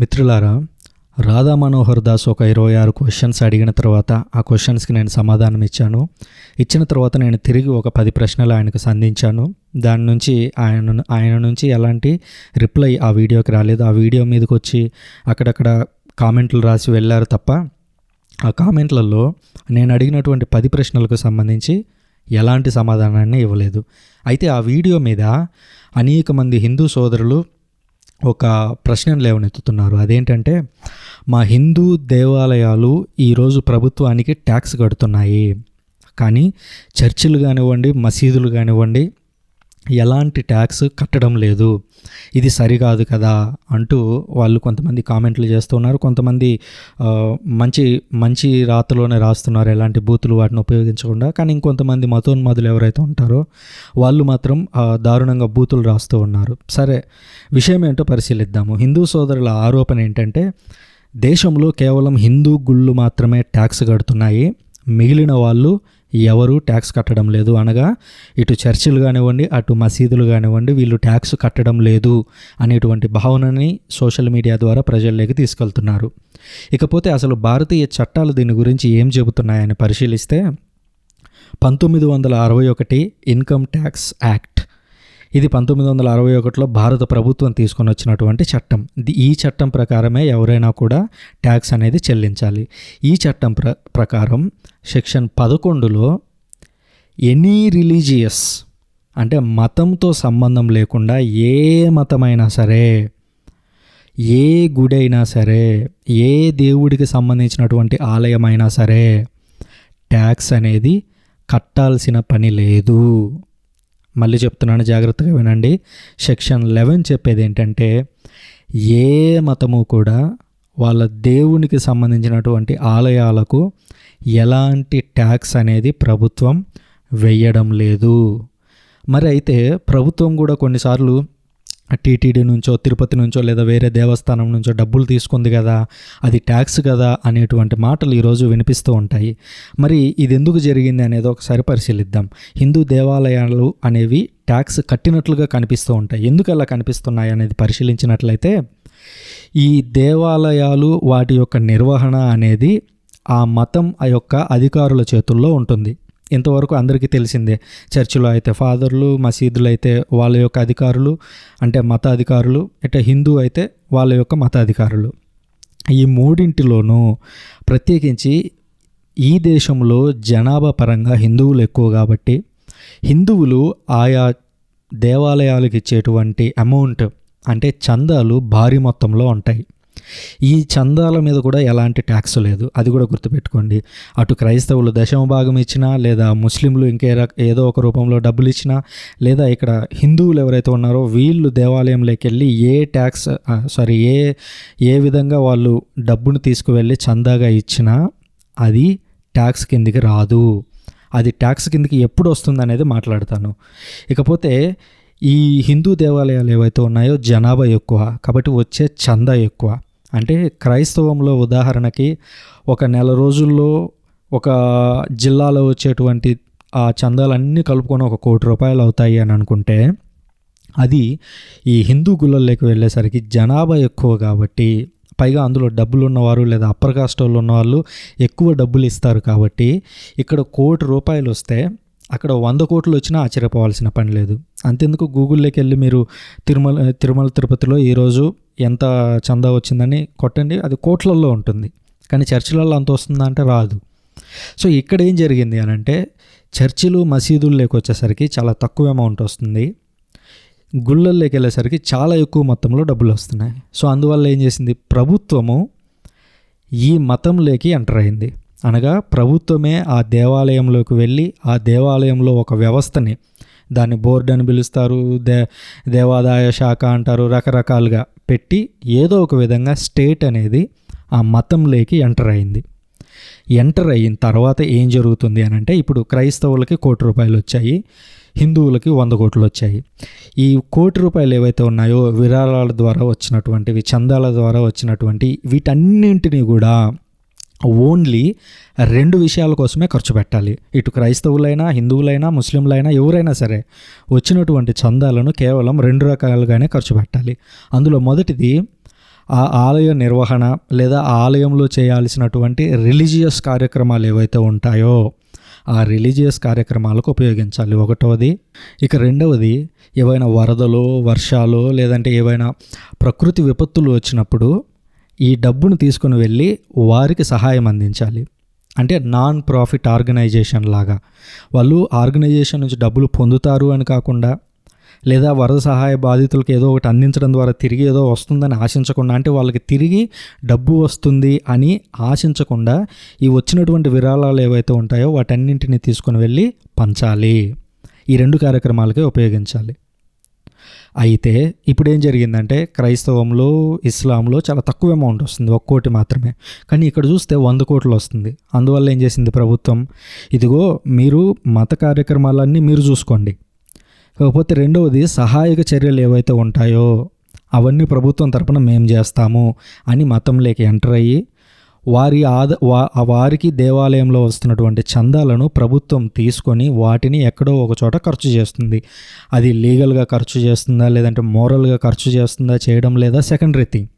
మిత్రులారా రాధా మనోహర్ దాస్ ఒక ఇరవై ఆరు క్వశ్చన్స్ అడిగిన తర్వాత ఆ క్వశ్చన్స్కి నేను సమాధానం ఇచ్చాను. ఇచ్చిన తర్వాత నేను తిరిగి ఒక పది ప్రశ్నలు ఆయనకు సంధించాను. దాని నుంచి ఆయన ఆయన నుంచి ఎలాంటి రిప్లై ఆ వీడియోకి రాలేదు. ఆ వీడియో మీదకి వచ్చి అక్కడక్కడ కామెంట్లు రాసి వెళ్ళారు తప్ప ఆ కామెంట్లలో నేను అడిగినటువంటి పది ప్రశ్నలకు సంబంధించి ఎలాంటి సమాధానాన్ని ఇవ్వలేదు. అయితే ఆ వీడియో మీద అనేక మంది హిందూ సోదరులు ఒక ప్రశ్నను లేవనెత్తుతున్నారు. అదేంటంటే మా హిందూ దేవాలయాలు ఈరోజు ప్రభుత్వానికి ట్యాక్స్ కడుతున్నాయి. కానీ చర్చిలు కానివ్వండి మసీదులు కానివ్వండి ఎలాంటి ట్యాక్స్ కట్టడం లేదు ఇది సరికాదు కదా అంటూ వాళ్ళు కొంతమంది కామెంట్లు చేస్తున్నారు. కొంతమంది మంచి మంచి రాతలోనే రాస్తున్నారు ఎలాంటి బూతులు వాటిని ఉపయోగించకుండా. కానీ ఇంకొంతమంది మతోన్మాదులు ఎవరైతే ఉంటారో వాళ్ళు మాత్రం దారుణంగా బూతులు రాస్తూ ఉన్నారు. సరే విషయం ఏంటో పరిశీలిద్దాము. హిందూ సోదరుల ఆరోపణ ఏంటంటే దేశంలో కేవలం హిందూ గుళ్ళు మాత్రమే ట్యాక్స్ కడుతున్నాయి. మిగిలిన వాళ్ళు ఎవరు ట్యాక్స్ కట్టడం లేదు అనగా ఇటు చర్చిలు కానివ్వండి అటు మసీదులు కానివ్వండి వీళ్ళు ట్యాక్స్ కట్టడం లేదు అనేటువంటి భావనని సోషల్ మీడియా ద్వారా ప్రజల్లోకి తీసుకెళ్తున్నారు. ఇకపోతే అసలు భారతీయ చట్టాలు దీని గురించి ఏం చెబుతున్నాయని పరిశీలిస్తే పంతొమ్మిది వందల అరవై ఒకటి ఇన్కమ్ ట్యాక్స్ యాక్ట్ ఇది పంతొమ్మిది వందల అరవై ఒకటిలో భారత ప్రభుత్వం తీసుకొని వచ్చినటువంటి చట్టం ఈ చట్టం ప్రకారమే ఎవరైనా కూడా ట్యాక్స్ అనేది చెల్లించాలి. ఈ చట్టం ప్ర ప్రకారం సెక్షన్ పదకొండులో ఎనీ రిలీజియస్ అంటే మతంతో సంబంధం లేకుండా ఏ మతమైనా సరే ఏ గుడి అయినా సరే ఏ దేవుడికి సంబంధించినటువంటి ఆలయమైనా సరే ట్యాక్స్ అనేది కట్టాల్సిన పని లేదు. మళ్ళీ చెప్తున్నాను జాగ్రత్తగా వినండి. సెక్షన్ లెవెన్ చెప్పేది ఏంటంటే ఏ మతము కూడా వాళ్ళ దేవునికి సంబంధించినటువంటి ఆలయాలకు ఎలాంటి ట్యాక్స్ అనేది ప్రభుత్వం వేయడం లేదు. మరి అయితే ప్రభుత్వం కూడా కొన్నిసార్లు టీటీడీ నుంచో తిరుపతి నుంచో లేదా వేరే దేవస్థానం నుంచో డబ్బులు తీసుకుంది కదా అది ట్యాక్స్ కదా అనేటువంటి మాటలు ఈరోజు వినిపిస్తూ ఉంటాయి. మరి ఇది ఎందుకు జరిగింది అనేది ఒకసారి పరిశీలిద్దాం. హిందూ దేవాలయాలు అనేవి ట్యాక్స్ కట్టినట్లుగా కనిపిస్తూ ఉంటాయి. ఎందుకు అలా కనిపిస్తున్నాయి అనేది పరిశీలించినట్లయితే ఈ దేవాలయాలు వాటి యొక్క నిర్వహణ అనేది ఆ మతం ఆ యొక్క అధికారుల చేతుల్లో ఉంటుంది. ఇంతవరకు అందరికీ తెలిసిందే. చర్చిలో అయితే ఫాదర్లు మసీదులు అయితే వాళ్ళ యొక్క అధికారులు అంటే మతాధికారులు అంటే హిందూ అయితే వాళ్ళ యొక్క మతాధికారులు. ఈ మూడింటిలోనూ ప్రత్యేకించి ఈ దేశంలో జనాభా పరంగా హిందువులు ఎక్కువ కాబట్టి హిందువులు ఆయా దేవాలయాలకు ఇచ్చేటువంటి అమౌంట్ అంటే చందాలు భారీ మొత్తంలో ఉంటాయి. ఈ చందాల మీద కూడా ఎలాంటి ట్యాక్స్ లేదు. అది కూడా గుర్తుపెట్టుకోండి. అటు క్రైస్తవులు దశమ భాగం ఇచ్చినా లేదా ముస్లింలు ఇంకే రక ఏదో ఒక రూపంలో డబ్బులు ఇచ్చినా లేదా ఇక్కడ హిందువులు ఎవరైతే ఉన్నారో వీళ్ళు దేవాలయంలోకి వెళ్ళి ఏ ట్యాక్స్ సారీ ఏ ఏ విధంగా వాళ్ళు డబ్బును తీసుకువెళ్ళి చందాగా ఇచ్చినా అది ట్యాక్స్ కిందికి రాదు. అది ట్యాక్స్ కిందకి ఎప్పుడు వస్తుంది అనేది మాట్లాడతాను. ఇకపోతే ఈ హిందూ దేవాలయాలు ఏవైతే ఉన్నాయో జనాభా ఎక్కువ. కాబట్టి వచ్చే చందా ఎక్కువ. అంటే క్రైస్తవంలో ఉదాహరణకి ఒక నెల రోజుల్లో ఒక జిల్లాలో వచ్చేటువంటి ఆ చందాలన్నీ కలుపుకొని ఒక కోటి రూపాయలు అవుతాయి అని అనుకుంటే అది ఈ హిందూ గుళ్ళల్లోకి వెళ్ళేసరికి జనాభా ఎక్కువ కాబట్టి పైగా అందులో డబ్బులు ఉన్నవారు లేదా అప్పర్ కాస్ట్ వాళ్ళు ఉన్నవాళ్ళు ఎక్కువ డబ్బులు ఇస్తారు కాబట్టి ఇక్కడ కోటి రూపాయలు వస్తే అక్కడ వంద కోట్లు వచ్చినా ఆశ్చర్యపోవాల్సిన పని లేదు. అంతెందుకు గూగుల్లోకి వెళ్ళి మీరు తిరుమల తిరుమల తిరుపతిలో ఈరోజు ఎంత చందా వచ్చిందని కొట్టండి. అది కోట్లల్లో ఉంటుంది. కానీ చర్చిలలో అంత వస్తుందా అంటే రాదు. సో ఇక్కడ ఏం జరిగింది అని అంటే చర్చిలు మసీదుల్లోకి వచ్చేసరికి చాలా తక్కువ అమౌంట్ వస్తుంది. గుళ్ళల్లోకి వెళ్ళేసరికి చాలా ఎక్కువ మొత్తంలో డబ్బులు వస్తున్నాయి. సో అందువల్ల ఏం చేసింది? ప్రభుత్వము ఈ మతంలోకి ఎంటర్ అయింది. అనగా ప్రభుత్వమే ఆ దేవాలయంలోకి వెళ్ళి ఆ దేవాలయంలో ఒక వ్యవస్థని దాన్ని బోర్డు అని పిలుస్తారు దే దేవాదాయ శాఖ అంటారు రకరకాలుగా పెట్టి ఏదో ఒక విధంగా స్టేట్ అనేది ఆ మతంలోకి ఎంటర్ అయింది. ఎంటర్ అయిన తర్వాత ఏం జరుగుతుంది అని అంటే ఇప్పుడు క్రైస్తవులకి కోటి రూపాయలు వచ్చాయి హిందువులకి వంద కోట్లు వచ్చాయి. ఈ కోటి రూపాయలు ఏవైతే ఉన్నాయో విరాళాల ద్వారా వచ్చినటువంటివి చందాల ద్వారా వచ్చినటువంటి వీటన్నింటినీ కూడా ఓన్లీ రెండు విషయాల కోసమే ఖర్చు పెట్టాలి. ఇటు క్రైస్తవులైనా హిందువులైనా ముస్లింలైనా ఎవరైనా సరే వచ్చినటువంటి చందాలను కేవలం రెండు రకాలుగానే ఖర్చు పెట్టాలి. అందులో మొదటిది ఆ ఆలయ నిర్వహణ లేదా ఆలయంలో చేయాల్సినటువంటి రిలీజియస్ కార్యక్రమాలు ఏవైతే ఉంటాయో ఆ రిలీజియస్ కార్యక్రమాలకు ఉపయోగించాలి. ఒకటవది. ఇక రెండవది ఏవైనా వరదలు వర్షాలు లేదంటే ఏవైనా ప్రకృతి విపత్తులు వచ్చినప్పుడు ఈ డబ్బును తీసుకుని వెళ్ళి వారికి సహాయం అందించాలి. అంటే నాన్ ప్రాఫిట్ ఆర్గనైజేషన్ లాగా. వాళ్ళు ఆర్గనైజేషన్ నుంచి డబ్బులు పొందుతారు అని కాకుండా లేదా వరద సహాయ బాధితులకు ఏదో ఒకటి అందించడం ద్వారా తిరిగి ఏదో వస్తుందని ఆశించకుండా అంటే వాళ్ళకి తిరిగి డబ్బు వస్తుంది అని ఆశించకుండా ఈ వచ్చినటువంటి విరాళాలు ఏవైతే ఉంటాయో వాటన్నింటినీ తీసుకొని వెళ్ళి పంచాలి. ఈ రెండు కార్యక్రమాలకే ఉపయోగించాలి. అయితే ఇప్పుడు ఏం జరిగిందంటే క్రైస్తవంలో ఇస్లాంలో చాలా తక్కువ అమౌంట్ వస్తుంది. ఒక్క కోటి మాత్రమే. కానీ ఇక్కడ చూస్తే వంద కోట్లు వస్తుంది. అందువల్ల ఏం చేసింది ప్రభుత్వం? ఇదిగో మీరు మత కార్యక్రమాలన్నీ మీరు చూసుకోండి. కాకపోతే రెండవది సహాయక చర్యలు ఏవైతే ఉంటాయో అవన్నీ ప్రభుత్వం తరపున మేము చేస్తాము అని మతంలోకి ఎంటర్ అయ్యి వారి ఆద వా వారికి దేవాలయంలో వస్తున్నటువంటి చందాలను ప్రభుత్వం తీసుకొని వాటిని ఎక్కడో ఒక చోట ఖర్చు చేస్తుంది. అది లీగల్గా ఖర్చు చేస్తుందా లేదంటే మోరల్గా ఖర్చు చేస్తుందా చేయడం లేదా సెకండరీ థింగ్.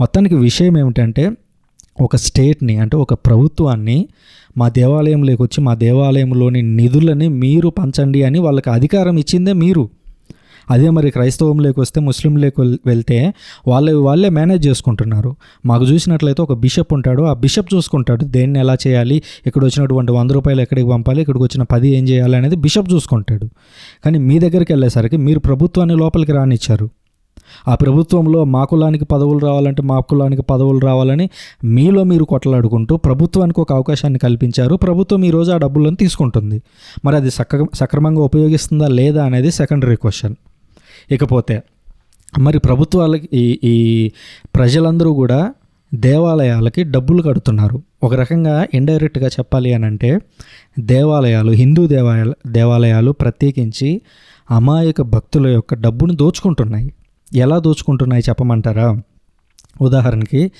మొత్తానికి విషయం ఏమిటంటే ఒక స్టేట్ని అంటే ఒక ప్రభుత్వాన్ని మా దేవాలయంలోకి వచ్చి మా దేవాలయంలోని నిధులని మీరు పంచండి అని వాళ్ళకి అధికారం ఇచ్చిందే మీరు. అదే మరి క్రైస్తవంలోకి వస్తే ముస్లింలోకి వెళ్తే వాళ్ళు వాళ్ళే మేనేజ్ చేసుకుంటున్నారు. మాకు చూసినట్లయితే ఒక బిషప్ ఉంటాడు. ఆ బిషప్ చూసుకుంటాడు. దేన్ని ఎలా చేయాలి? ఇక్కడ వచ్చినటువంటి వంద రూపాయలు ఎక్కడికి పంపాలి? ఇక్కడికి వచ్చిన పది ఏం చేయాలి అనేది బిషప్ చూసుకుంటాడు. కానీ మీ దగ్గరికి వెళ్ళేసరికి మీరు ప్రభుత్వాన్ని లోపలికి రానిచ్చారు. ఆ ప్రభుత్వంలో మా కులానికి పదవులు రావాలంటే మా కులానికి పదవులు రావాలని మీలో మీరు కొట్లాడుకుంటూ ప్రభుత్వానికి ఒక అవకాశాన్ని కల్పించారు. ప్రభుత్వం ఈరోజు ఆ డబ్బులను తీసుకుంటుంది. మరి అది సక్ర సక్రమంగా ఉపయోగిస్తుందా లేదా అనేది సెకండరీ క్వశ్చన్ ఇకపోతే. మరి ప్రభుత్వాలకి ఈ ఈ ప్రజలందరూ కూడా దేవాలయాలకి డబ్బులు కడుతున్నారు. ఒక రకంగా ఇండైరెక్ట్గా చెప్పాలి అని అంటే దేవాలయాలు హిందూ దేవాలయాలు దేవాలయాలు ప్రత్యేకించి అమాయక భక్తుల యొక్క డబ్బును దోచుకుంటున్నాయి. ఎలా దోచుకుంటున్నాయి చెప్పమంటారా? ఉదాహరణకి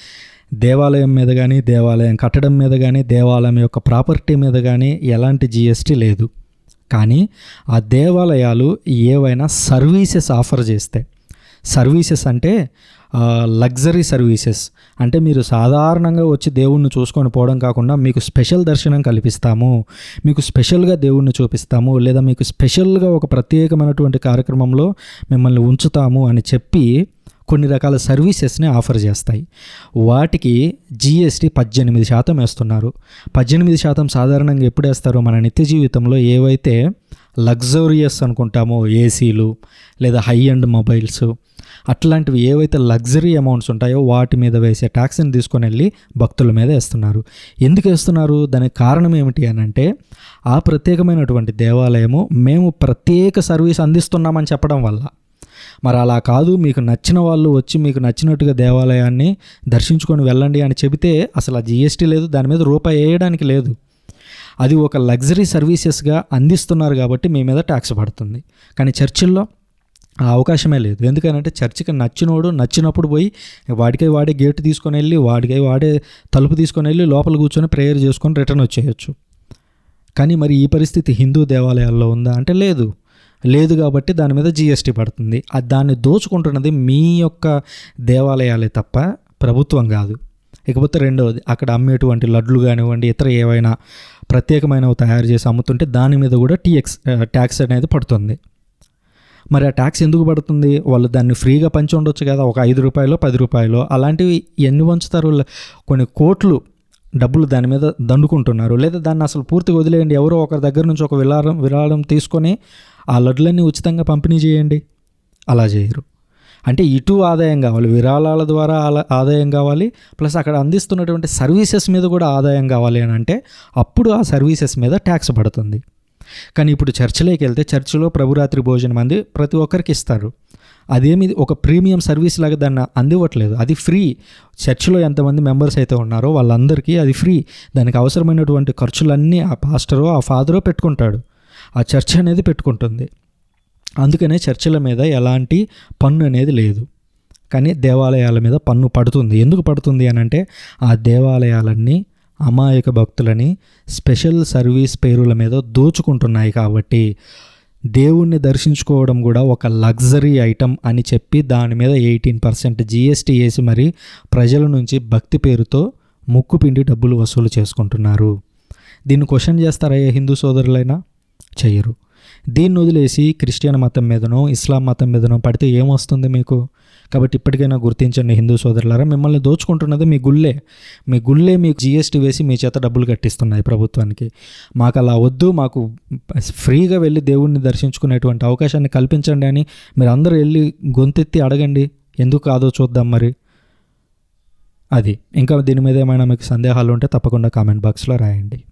దేవాలయం మీద కానీ దేవాలయం కట్టడం మీద కానీ దేవాలయం యొక్క ప్రాపర్టీ మీద కానీ ఎలాంటి జిఎస్టీ లేదు. కానీ ఆ దేవాలయాలు ఏవైనా సర్వీసెస్ ఆఫర్ చేస్తే సర్వీసెస్ అంటే లగ్జరీ సర్వీసెస్. అంటే మీరు సాధారణంగా వచ్చి దేవుణ్ణి చూసుకొని పోవడం కాకుండా మీకు స్పెషల్ దర్శనం కల్పిస్తాము మీకు స్పెషల్గా దేవుణ్ణి చూపిస్తాము లేదా మీకు స్పెషల్గా ఒక ప్రత్యేకమైనటువంటి కార్యక్రమంలో మిమ్మల్ని ఉంచుతాము అని చెప్పి కొన్ని రకాల సర్వీసెస్ని ఆఫర్ చేస్తాయి. వాటికి జిఎస్టీ పద్దెనిమిది శాతం వేస్తున్నారు. పద్దెనిమిది శాతం సాధారణంగా ఎప్పుడు వేస్తారో మన నిత్య జీవితంలో ఏవైతే లగ్జరియస్ అనుకుంటామో ఏసీలు లేదా హై అండ్ మొబైల్స్ అట్లాంటివి ఏవైతే లగ్జరీ అమౌంట్స్ ఉంటాయో వాటి మీద వేసే ట్యాక్స్ని తీసుకొని వెళ్ళి భక్తుల మీద వేస్తున్నారు. ఎందుకు వేస్తున్నారు? దానికి కారణం ఏమిటి అని అంటే ఆ ప్రత్యేకమైనటువంటి దేవాలయము మేము ప్రత్యేక సర్వీస్ అందిస్తున్నామని చెప్పడం వల్ల. మరి అలా కాదు మీకు నచ్చిన వాళ్ళు వచ్చి మీకు నచ్చినట్టుగా దేవాలయాన్ని దర్శించుకొని వెళ్ళండి అని చెబితే అసలు ఆ జిఎస్టీ లేదు దాని మీద రూపాయి వేయడానికి లేదు. అది ఒక లగ్జరీ సర్వీసెస్గా అందిస్తున్నారు కాబట్టి మీ మీద ట్యాక్స్ పడుతుంది. కానీ చర్చిల్లో ఆ అవకాశమే లేదు. ఎందుకనంటే చర్చికి నచ్చినోడు నచ్చినప్పుడు పోయి వాడికై వాడే గేట్ తీసుకొని వెళ్ళి వాడికై వాడే తలుపు తీసుకొని వెళ్ళి లోపల కూర్చొని ప్రేయర్ చేసుకొని రిటర్న్ వచ్చేయచ్చు. కానీ మరి ఈ పరిస్థితి హిందూ దేవాలయాల్లో ఉందా? అంటే లేదు. లేదు కాబట్టి దాని మీద జిఎస్టీ పడుతుంది. దాన్ని దోచుకుంటున్నది మీ యొక్క దేవాలయాలే తప్ప ప్రభుత్వం కాదు. ఇకపోతే రెండవది అక్కడ అమ్మేటువంటి లడ్లు కానివ్వండి ఇతర ఏవైనా ప్రత్యేకమైనవి తయారు చేసి అమ్ముతుంటే దాని మీద కూడా టీఎక్స్ ట్యాక్స్ అనేది పడుతుంది. మరి ఆ ట్యాక్స్ ఎందుకు పడుతుంది? వాళ్ళు దాన్ని ఫ్రీగా పంచి ఉండొచ్చు కదా ఒక ఐదు రూపాయలు పది రూపాయలు. అలాంటివి ఎన్ని పంచుతారు కొన్ని కోట్లు డబ్బులు దాని మీద దండుకుంటున్నారు. లేదా దాన్ని అసలు పూర్తిగా వదిలేయండి. ఎవరో ఒకరి దగ్గర నుంచి ఒక విరాళం విరాళం తీసుకొని ఆ లడ్లన్నీ ఉచితంగా పంపిణీ చేయండి. అలా చేయరు. అంటే ఇటు ఆదాయం కావాలి విరాళాల ద్వారా ఆదాయం కావాలి ప్లస్ అక్కడ అందిస్తున్నటువంటి సర్వీసెస్ మీద కూడా ఆదాయం కావాలి అని అంటే అప్పుడు ఆ సర్వీసెస్ మీద ట్యాక్స్ పడుతుంది. కానీ ఇప్పుడు చర్చిలోకి వెళ్తే చర్చిలో ప్రభురాత్రి భోజనం అంది ప్రతి ఒక్కరికి ఇస్తారు. అదేమి ఒక ప్రీమియం సర్వీస్ లాగా దాన్ని అందివ్వట్లేదు. అది ఫ్రీ. చర్చిలో ఎంతమంది మెంబర్స్ అయితే ఉన్నారో వాళ్ళందరికీ అది ఫ్రీ. దానికి అవసరమైనటువంటి ఖర్చులన్నీ ఆ పాస్టరో ఆ ఫాదరో పెట్టుకుంటాడు. ఆ చర్చ్ అనేది పెట్టుకుంటుంది. అందుకనే చర్చిల మీద ఎలాంటి పన్ను అనేది లేదు. కానీ దేవాలయాల మీద పన్ను పడుతుంది. ఎందుకు పడుతుంది అని అంటే ఆ దేవాలయాలన్నీ అమాయక భక్తులని స్పెషల్ సర్వీస్ పేరుల మీద దోచుకుంటున్నాయి కాబట్టి దేవుణ్ణి దర్శించుకోవడం కూడా ఒక లగ్జరీ ఐటమ్ అని చెప్పి దాని మీద ఎయిటీన్ పర్సెంట్ జిఎస్టీ వేసి మరి ప్రజల నుంచి భక్తి పేరుతో ముక్కు పిండి డబ్బులు వసూలు చేసుకుంటున్నారు. దీన్ని క్వశ్చన్ చేస్తారా ఏ హిందూ సోదరులైనా? చెయ్యరు. దీన్ని వదిలేసి క్రిస్టియన్ మతం మీదనో ఇస్లాం మతం మీదనో పడితే ఏమొస్తుంది మీకు? కాబట్టి ఇప్పటికైనా గుర్తించండి హిందూ సోదరులారా మిమ్మల్ని దోచుకుంటున్నది మీ గుళ్ళే. మీ గుళ్ళే మీకు జిఎస్టీ వేసి మీ చేత డబ్బులు కట్టిస్తున్నాయి ప్రభుత్వానికి. మాకు అలా వద్దు మాకు ఫ్రీగా వెళ్ళి దేవుణ్ణి దర్శించుకునేటువంటి అవకాశాన్ని కల్పించండి అని మీరు అందరూ వెళ్ళి గొంతెత్తి అడగండి. ఎందుకు కాదో చూద్దాం మరి. అది. ఇంకా దీని మీద ఏమైనా మీకు సందేహాలు ఉంటే తప్పకుండా కామెంట్ బాక్స్లో రాయండి.